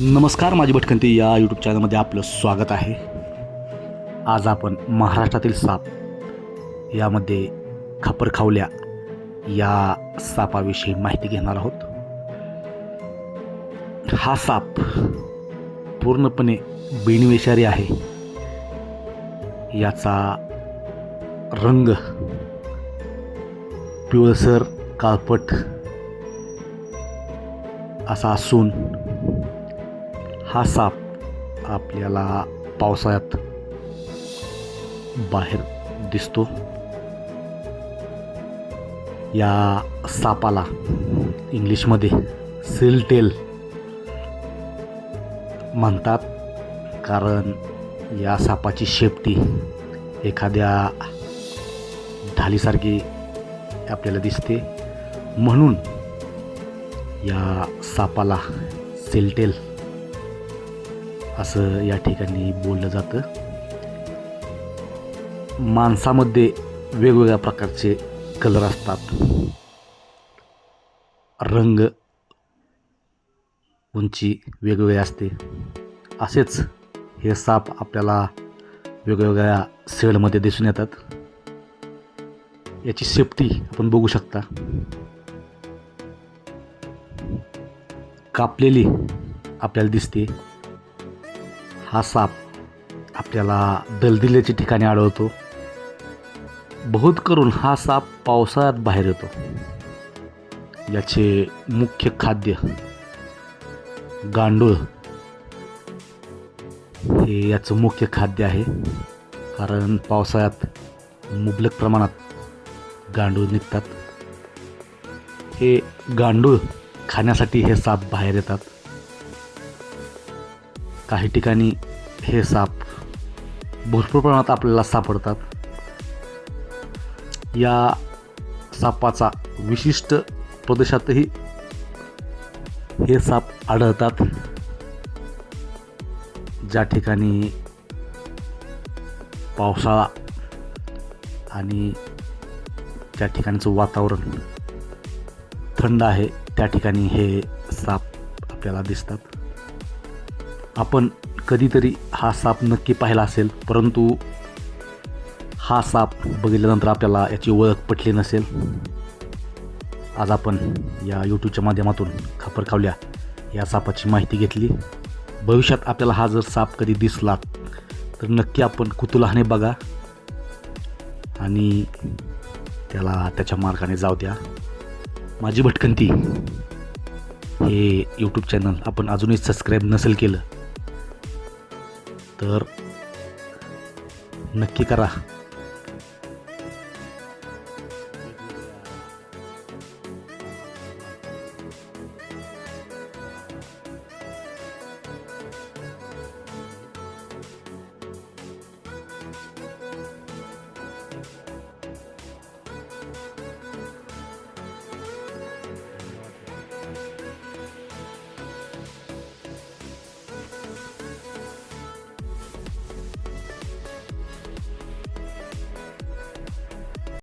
नमस्कार माझी भटकंती या यूट्यूब चॅनलमध्ये आपलं स्वागत आहे. आज आपण महाराष्ट्रातील साप यामध्ये खापरखावल्या या सापाविषयी माहिती घेणार आहोत. हा साप पूर्णपणे बिनविषारी आहे. याचा रंग पिवळसर काळपट असा असून हा साप आपल्याला पावसाळ्यात बाहेर दिसतो. या सापाला इंग्लिशमध्ये सिलटेल म्हणतात. कारण या सापाची शेपटी एखाद्या ढालीसारखी आपल्याला दिसते. म्हणून या सापाला सिलटेल असं या ठिकाणी बोललं जातं. माणसामध्ये वेगवेगळ्या प्रकारचे कलर असतात. रंग उंची वेगवेगळी असते. असेच हे साप आपल्याला वेगवेगळ्या सेडमध्ये दिसून येतात. याची सेफ्टी आपण बघू शकता. कापलेली आपल्याला दिसते. हा साप आपल्याला दलदिल्याच्या ठिकाणी आढळतो. बहुत करून हा साप पावसाळ्यात बाहेर येतो. याचे मुख्य खाद्य गांडूळ हे याचं मुख्य खाद्य आहे. कारण पावसाळ्यात मुबलक प्रमाणात गांडूळ निघतात. हे गांडूळ खाण्यासाठी हे साप बाहेर येतात. काही ठिकाणी हे साप भरपूर प्रमाणात आपल्याला सापडतात. या सापाचा विशिष्ट प्रदेशातही हे साप आढळतात. ज्या ठिकाणी पावसाळा आणि त्या ठिकाणचं वातावरण थंड आहे त्या ठिकाणी हे साप आपल्याला दिसतात. आपण कधीतरी हा साप नक्की पाहिला असेल परंतु हा साप बघितल्यानंतर आपल्याला याची ओळख पटली नसेल आज आपण या यूट्यूबच्या माध्यमातून खापरखावल्या या सापाची माहिती घेतली. भविष्यात आपल्याला हा जर साप कधी दिसला तर नक्की आपण कुतुलाने बघा आणि त्याला त्याच्या मार्गाने जाऊ द्या. माझी भटकंती हे यूट्यूब चॅनल आपण अजूनही सबस्क्राईब नसेल केलं तर नक्की करा.